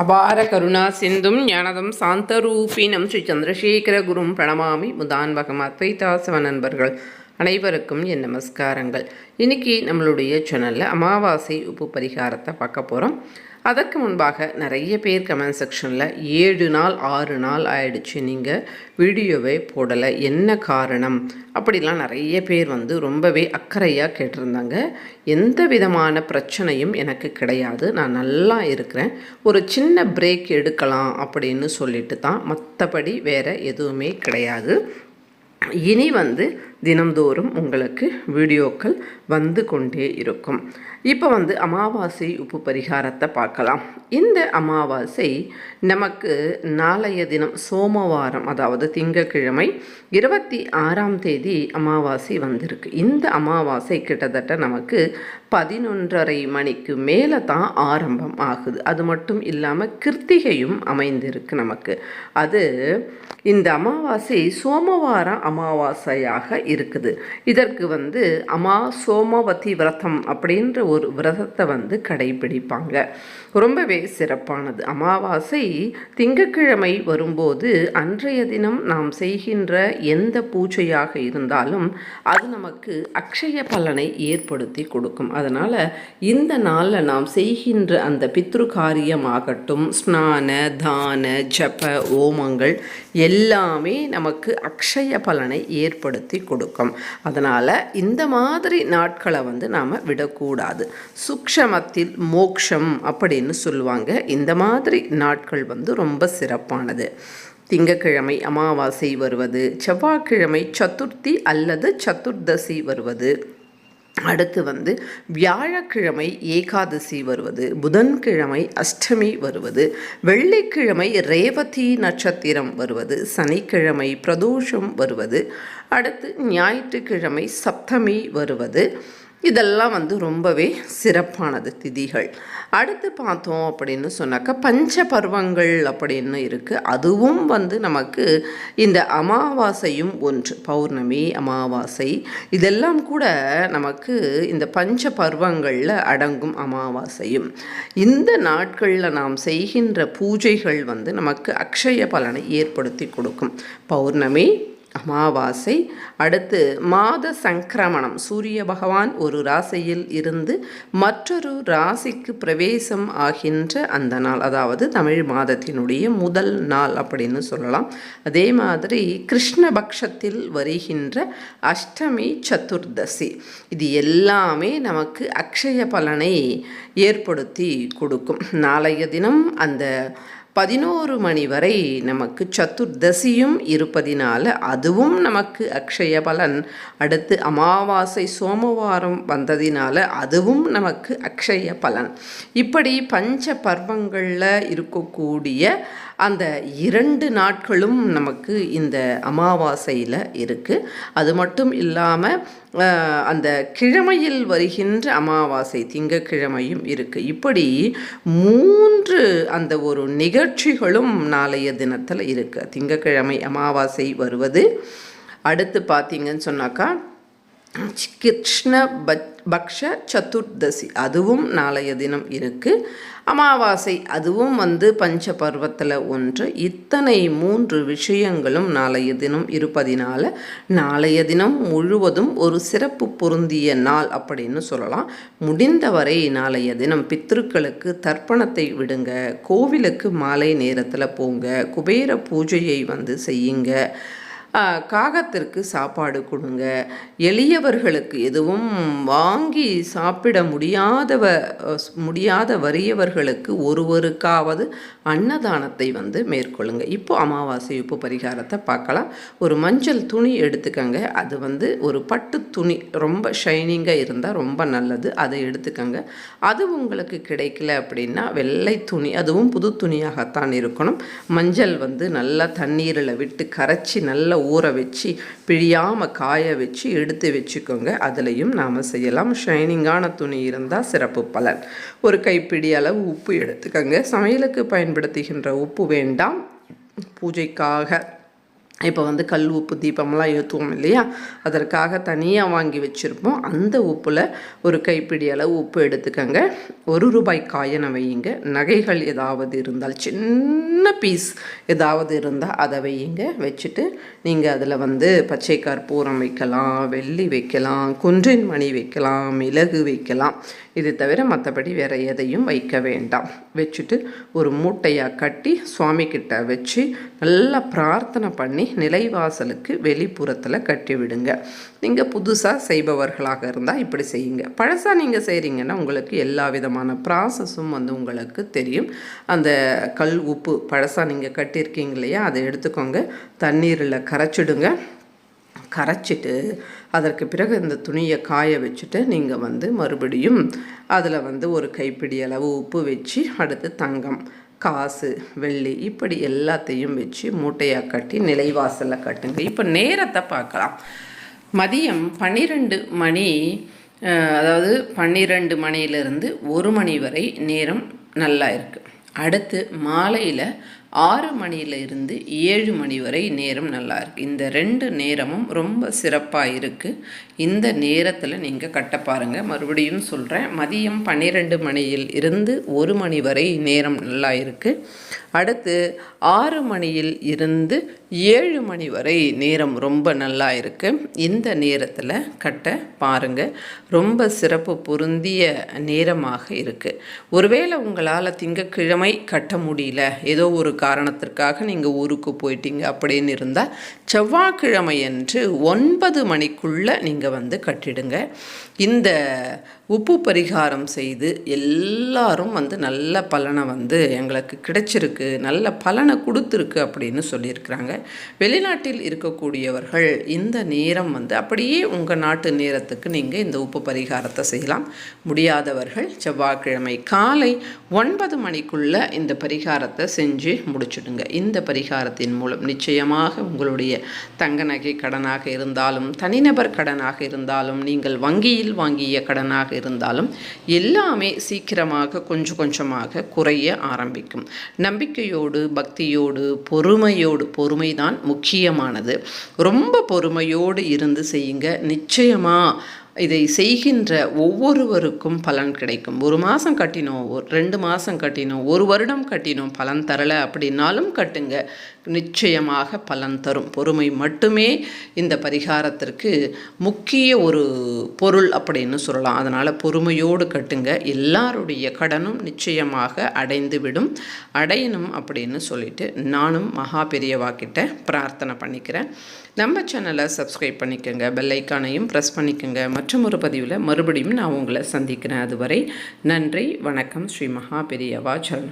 அபார கருணா சிந்தும் ஞானதம் சாந்தரூபினம் ஸ்ரீ சந்திரசேகர குரும் பிரணமாமி முதான்பகம் அத்வைதாசவ நண்பர்கள் அனைவருக்கும் என் நமஸ்காரங்கள். இன்னைக்கு நம்மளுடைய சேனலில் அமாவாசை உப்பு பரிகாரத்தை பார்க்க போகிறோம் அதற்கு முன்பாக நிறைய பேர் கமெண்ட் செக்ஷனில் ஏழு நாள் ஆறு நாள் ஆயிடுச்சு. நீங்கள் வீடியோவை போடலை. என்ன காரணம்? அப்படிலாம் நிறைய பேர் வந்து ரொம்பவே அக்கறையாக கேட்டிருந்தாங்க. எந்த விதமான பிரச்சனையும் எனக்கு கிடையாது. நான் நல்லா இருக்கிறேன். ஒரு சின்ன பிரேக் எடுக்கலாம் அப்படின்னு சொல்லிட்டு தான் மற்றபடி வேறு எதுவுமே கிடையாது. இனி வந்து தினம்தோறும் உங்களுக்கு வீடியோக்கள் வந்து கொண்டே இருக்கும். இப்போ வந்து அமாவாசை உப்பு பரிகாரத்தை பார்க்கலாம். இந்த அமாவாசை நமக்கு நாளைய தினம் சோமவாரம் அதாவது திங்கக்கிழமை இருபத்தி ஆறாம் தேதி அமாவாசை வந்திருக்கு. இந்த அமாவாசை கிட்டத்தட்ட நமக்கு பதினொன்றரை மணிக்கு மேலே தான் ஆரம்பம் ஆகுது. அது மட்டும் இல்லாமல் கிருத்திகையும் அமைந்திருக்கு நமக்கு. அது இந்த அமாவாசை சோமவாரம் அமாவாசையாக இருக்குது. இதற்கு வந்து அமா சோமவதி விரதம் அப்படின்ற ஒரு விரதத்தை வந்து கடைபிடிப்பாங்க. ரொம்பவே சிறப்பானது. அமாவாசை திங்கக்கிழமை வரும்போது அன்றைய தினம் நாம் செய்கின்ற எந்த பூஜையாக இருந்தாலும் அது நமக்கு அக்ஷய பலனை ஏற்படுத்தி கொடுக்கும். அதனால் இந்த நாளில் நாம் செய்கின்ற அந்த பித்ரு காரியமாகட்டும் ஸ்நான தான ஜப ஓமங்கள் எல்லாமே நமக்கு அக்ஷய பலனை ஏற்படுத்தி கொடுக்கும். அதனால் இந்த மாதிரி நாட்களை வந்து நாம் விடக்கூடாது. சுக்ஷமத்தில் மோக்ஷம் அப்படின்னு சொல்லுவாங்க. இந்த மாதிரி நாட்கள் வந்து ரொம்ப சிறப்பானது. திங்கக்கிழமை அமாவாசை வருவது செவ்வாய்க்கிழமை சதுர்த்தி அல்லது சதுர்தசி வருவது. அடுத்து வந்து வியாழக்கிழமை ஏகாதசி வருவது புதன்கிழமை அஷ்டமி வருவது வெள்ளிக்கிழமை ரேவதி நட்சத்திரம் வருவது சனிக்கிழமை பிரதோஷம் வருவது அடுத்து ஞாயிற்றுக்கிழமை சப்தமி வருவது இதெல்லாம் வந்து ரொம்பவே சிறப்பானது திதிகள். அடுத்து பார்த்தோம் அப்படின்னு சொன்னாக்கா பஞ்ச பருவங்கள் அப்படின்னு இருக்குது அதுவும் வந்து நமக்கு இந்த அமாவாசையும் ஒன்று பௌர்ணமி அமாவாசை. இதெல்லாம் கூட நமக்கு இந்த பஞ்ச பருவங்களில் அடங்கும் அமாவாசையும். இந்த நாட்களில் நாம் செய்கின்ற பூஜைகள் வந்து நமக்கு அக்ஷய பலனை ஏற்படுத்தி கொடுக்கும். பௌர்ணமி அமாவாசை அடுத்து மாத சங்கிரமணம். சூரிய பகவான் ஒரு ராசியில் இருந்து மற்றொரு ராசிக்கு பிரவேசம் ஆகின்ற அந்த நாள் அதாவது தமிழ் மாதத்தினுடைய முதல் நாள் அப்படின்னு சொல்லலாம். அதே மாதிரி கிருஷ்ணபக்ஷத்தில் வருகின்ற அஷ்டமி சதுர்தசி. இது எல்லாமே நமக்கு அக்ஷய பலனை ஏற்படுத்தி கொடுக்கும். நாளைய தினம் அந்த பதினோரு மணி வரை நமக்கு சதுர்தசியும் இருப்பதினால அதுவும் நமக்கு அக்ஷய பலன். அடுத்து அமாவாசை சோமவாரம் வந்ததினால அதுவும் நமக்கு அக்ஷய பலன். இப்படி பஞ்ச பர்வங்களில் இருக்கக்கூடிய அந்த இரண்டு நாட்களும் நமக்கு இந்த அமாவாசையில் இருக்குது அது மட்டும் இல்லாமல் அந்த கிழமையில் வருகின்ற அமாவாசை திங்கக்கிழமையும் இருக்குது இப்படி மூன்று அந்த ஒரு நிகழ்ச்சிகளும் நாளைய தினத்தில் இருக்குது திங்கக்கிழமை அமாவாசை வருவது. அடுத்து பார்த்தீங்கன்னு சொன்னாக்கா கிருஷ்ண பக்ஷ சதுர்தசி. அதுவும் நாளைய தினம் இருக்குது அமாவாசை அதுவும் வந்து பஞ்ச பருவத்தில் ஒன்று. இத்தனை மூன்று விஷயங்களும் நாளைய தினம் இருப்பதினால நாளைய தினம் முழுவதும் ஒரு சிறப்பு பொருந்திய நாள் அப்படின்னு சொல்லலாம். முடிந்தவரை நாளைய தினம் பித்ருக்களுக்கு தர்ப்பணத்தை விடுங்க. கோவிலுக்கு மாலை நேரத்தில் போங்க. குபேர பூஜையை வந்து செய்யுங்க. காகத்திற்கு சாப்பாடு கொடுங்க. எளியவர்களுக்கு எதுவும் வாங்கி சாப்பிட முடியாதவ முடியாத வறியவர்களுக்கு ஒருவருக்காவது அன்னதானத்தை வந்து மேற்கொள்ளுங்க. இப்போ அமாவாசை உப்பு பரிகாரத்தை பார்க்கலாம். ஒரு மஞ்சள் துணி எடுத்துக்கங்க. அது வந்து ஒரு பட்டு துணி ரொம்ப ஷைனிங்காக இருந்தால் ரொம்ப நல்லது. அதை எடுத்துக்கங்க. அது உங்களுக்கு கிடைக்கல அப்படின்னா வெள்ளை துணி அதுவும் புது துணியாகத்தான் இருக்கணும். மஞ்சள் வந்து நல்லா தண்ணீரில் விட்டு கரைச்சி நல்ல ஊற வச்சு பிழியாமல் காய வச்சு எடுத்து வச்சுக்கோங்க. அதுலேயும் நாம் செய்யலாம். ஷைனிங்கான துணி இருந்தால் சிறப்பு பலன். ஒரு கைப்பிடி அளவு உப்பு எடுத்துக்கோங்க. சமையலுக்கு பயன்படுத்துகின்ற உப்பு வேண்டாம். பூஜைக்காக இப்போ வந்து கல் உப்பு தீபம்லாம் ஏற்றுவோம் இல்லையா? அதற்காக தனியாக வாங்கி வச்சுருப்போம். அந்த உப்பில் ஒரு கைப்பிடி அளவு உப்பு எடுத்துக்கங்க. ஒரு ரூபாய் காயனை வையுங்க. நகைகள் ஏதாவது இருந்தால் சின்ன பீஸ் ஏதாவது இருந்தால் அதை வையுங்க. வச்சுட்டு நீங்கள் அதில் வந்து பச்சை கற்பூரம் வைக்கலாம் வெள்ளி வைக்கலாம் குன்றின் மணி வைக்கலாம் மிளகு வைக்கலாம். இது தவிர மற்றபடி வேறு எதையும் வைக்க வேண்டாம். வச்சுட்டு ஒரு மூட்டையாக கட்டி சுவாமி கிட்ட வச்சு நல்லா பிரார்த்தனை பண்ணி நிலைவாசலுக்கு வெளிப்புறத்தில் கட்டி விடுங்க. நீங்கள் புதுசாக செய்பவர்களாக இருந்தால் இப்படி செய்யுங்க. பழசாக நீங்கள் செய்கிறீங்கன்னா உங்களுக்கு எல்லா விதமான ப்ராசஸும் வந்து உங்களுக்கு தெரியும். அந்த கல் உப்பு பழசாக நீங்கள் கட்டியிருக்கீங்க இல்லையா அதை எடுத்துக்கோங்க. தண்ணீரில் கரைச்சிடுங்க. கரைச்சிட்டு அதற்கு பிறகு இந்த துணியை காய வச்சுட்டு நீங்கள் வந்து மறுபடியும் அதில் வந்து ஒரு கைப்பிடி அளவு உப்பு வச்சு அடுத்து தங்கம் காசு வெள்ளி இப்படி எல்லாத்தையும் வச்சு மூட்டையாக கட்டி நிலைவாசலில் கட்டுங்க. இப்போ நேரத்தை பார்க்கலாம். மதியம் பன்னிரெண்டு மணி அதாவது பன்னிரெண்டு மணியிலிருந்து ஒரு மணி வரை நேரம் நல்லா இருக்குது அடுத்து மாலையில் ஆறு மணியில் இருந்து ஏழு மணி வரை நேரம் நல்லா இருக்குது இந்த ரெண்டு நேரமும் ரொம்ப சிறப்பாக இருக்குது இந்த நேரத்தில் நீங்கள் கட்ட பாருங்கள் மறுபடியும் சொல்கிறேன் மதியம் பன்னிரெண்டு மணியில் இருந்து ஒரு மணி வரை நேரம் நல்லா இருக்குது அடுத்து ஆறு மணியில் இருந்து ஏழு மணி வரை நேரம் ரொம்ப நல்லா இருக்குது இந்த நேரத்தில் கட்ட பாருங்கள் ரொம்ப சிறப்பு பொருந்திய நேரமாக இருக்குது ஒருவேளை உங்களால் திங்கக்கிழமை கட்ட முடியல. ஏதோ ஒரு காரணத்திற்காக நீங்கள் ஊருக்கு போயிட்டீங்க அப்படின்னு இருந்தால் செவ்வாய்க்கிழமை என்று ஒன்பது மணிக்குள்ளே நீங்கள் வந்து கட்டிடுங்க. இந்த உப்பு பரிகாரம் செய்து எல்லாரும் வந்து நல்ல பலனை வந்து எங்களுக்கு கிடைச்சிருக்கு. நல்ல பலனை கொடுத்துருக்கு அப்படின்னு சொல்லியிருக்கிறாங்க. வெளிநாட்டில் இருக்கக்கூடியவர்கள் இந்த நேரம் வந்து அப்படியே உங்கள் நாட்டு நேரத்துக்கு நீங்கள் இந்த உப்பு பரிகாரத்தை செய்யலாம். முடியாதவர்கள் செவ்வாய்க்கிழமை காலை ஒன்பது மணிக்குள்ளே இந்த பரிகாரத்தை செஞ்சு முடிச்சுடுங்க. இந்த பரிகாரத்தின் மூலம் நிச்சயமாக உங்களுடைய தங்க நகை கடனாக இருந்தாலும் தனிநபர் கடனாக இருந்தாலும் நீங்கள் வங்கியில் வாங்கிய கடனாக இருந்தாலும் எல்லாமே சீக்கிரமாக கொஞ்சம் கொஞ்சமாக குறைய ஆரம்பிக்கும். நம்பிக்கையோடு பக்தியோடு பொறுமையோடு பொறுமை தான் முக்கியமானது. ரொம்ப பொறுமையோடு இருந்து செய்யுங்க. நிச்சயமாக இதை செய்கின்ற ஒவ்வொருவருக்கும் பலன் கிடைக்கும். ஒரு மாதம் கட்டினோம் ஒரு ரெண்டு மாதம் கட்டினோம் ஒரு வருடம் கட்டினோம் பலன் தரலை அப்படின்னாலும் கட்டுங்க. நிச்சயமாக பலன் தரும். பொறுமை மட்டுமே இந்த பரிகாரத்திற்கு முக்கிய ஒரு பொருள் அப்படின்னு சொல்லலாம். அதனால் பொறுமையோடு கட்டுங்க. எல்லாருடைய கடனும் நிச்சயமாக அடைந்துவிடும். அடையணும் அப்படின்னு சொல்லிட்டு நானும் மகா பெரியவா கிட்ட பிரார்த்தனை பண்ணிக்கிறேன். நம்ம சேனலை சப்ஸ்கிரைப் பண்ணிக்கோங்க பெல்லைக்கானையும் ப்ரெஸ் பண்ணிக்கோங்க. மற்றும் ஒரு பதிவில் மறுபடியும் நான் உங்களை சந்திக்கிறேன். அதுவரை நன்றி வணக்கம். ஸ்ரீ மகா பெரியவா சரண்